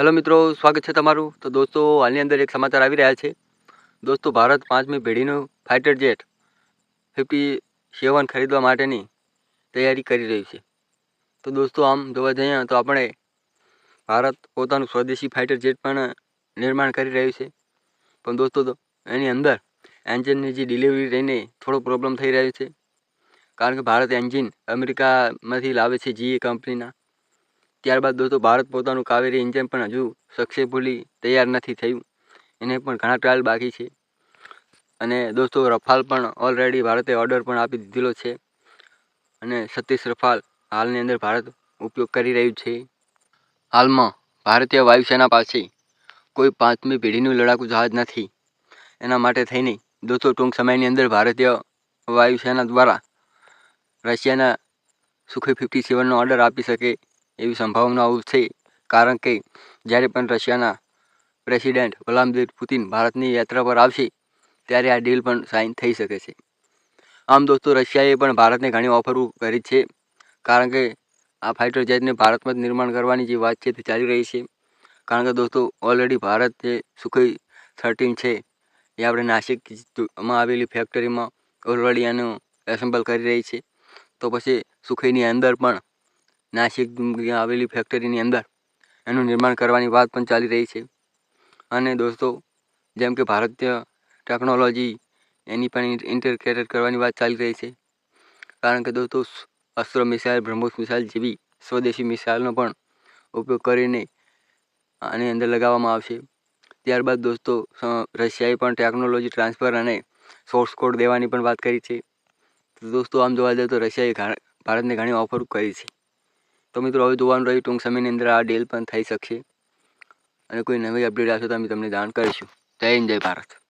Hello મિત્રો, સ્વાગત છે તમારું. તો દોસ્તો, હાલની અંદર એક સમાચાર આવી રહ્યા છે. દોસ્તો, ભારત પાંચમી પેઢીનું ફાઇટર જેટ ફિફ્ટી સેવન ખરીદવા માટેની તૈયારી કરી રહ્યું છે. તો દોસ્તો, આમ જોવા જઈએ તો આપણે ભારત પોતાનું સ્વદેશી ફાઇટર જેટ પણ નિર્માણ કરી રહ્યું છે. પણ દોસ્તો એની અંદર એન્જિનની જે ડિલિવરી રહીને થોડો પ્રોબ્લેમ થઈ રહ્યો છે. કારણ કે ભારત એન્જિન અમેરિકામાંથી લાવે છે જીએ કંપનીના. ત્યારબાદ દોસ્તો, ભારત પોતાનું કાવેરી એન્જિન પણ હજુ સક્સેસફુલી તૈયાર નથી થયું. એને પણ ઘણા ટ્રાયલ બાકી છે. અને દોસ્તો, રફાલ પણ ઓલરેડી ભારતે ઓર્ડર પણ આપી દીધેલો છે. અને સતીશ રફાલ હાલની અંદર ભારત ઉપયોગ કરી રહ્યું છે. હાલમાં ભારતીય વાયુસેના પાસે કોઈ પાંચમી પેઢીનું લડાકુ જહાજ નથી. એના માટે થઈને દોસ્તો, ટૂંક સમયની અંદર ભારતીય વાયુસેના દ્વારા રશિયાના સુખી ફિફ્ટી સેવનનો ઓર્ડર આપી શકે એવી સંભાવનાઓ છે કારણ કે જ્યારે પણ રશિયાના પ્રેસિડેન્ટ વ્લાદિમીર પુતિન ભારતની યાત્રા પર આવશે, ત્યારે આ ડીલ પણ સાઇન થઈ શકે છે. આમ દોસ્તો, રશિયાએ પણ ભારતને ઘણી ઓફરો કરી છે. કારણ કે આ ફાઇટર જેટને ભારતમાં જ નિર્માણ કરવાની જે વાત છે તે ચાલી રહી છે. કારણ કે દોસ્તો ઓલરેડી ભારત જે સુખોઈ થર્ટીન છે, એ આપણે નાસિકમાં આવેલી ફેક્ટરીમાં ઓલરેડી એનું એસેમ્બલ કરી રહી છે. તો પછી સુખોઈની અંદર પણ નાસિક આવેલી ફેક્ટરીની અંદર એનું નિર્માણ કરવાની વાત પણ ચાલી રહી છે. અને દોસ્તો, જેમ કે ભારતીય ટેકનોલોજી એની પણ ઇન્ટરકેટર કરવાની વાત ચાલી રહી છે. કારણ કે દોસ્તો, અસ્ત્ર મિસાઇલ, બ્રહ્મોસ મિસાઇલ જેવી સ્વદેશી મિસાઇલનો પણ ઉપયોગ કરીને આની અંદર લગાવવામાં આવશે. ત્યારબાદ દોસ્તો રશિયાએ પણ ટેકનોલોજી ટ્રાન્સફર અને સોર્સ કોડ દેવાની પણ વાત કરી છે. દોસ્તો, આમ જોવા જઈએ તો રશિયાએ ભારતને ઘણી ઓફર કરી છે. તો મિત્રો, હવે જોવાનું રહ્યું ટૂંક સમયની અંદર આ ડીલ પણ થઈ શકશે અને કોઈ નવી અપડેટ આવશે તો અમે તમને જાણ કરીશું. જય હિન્દ, જય ભારત.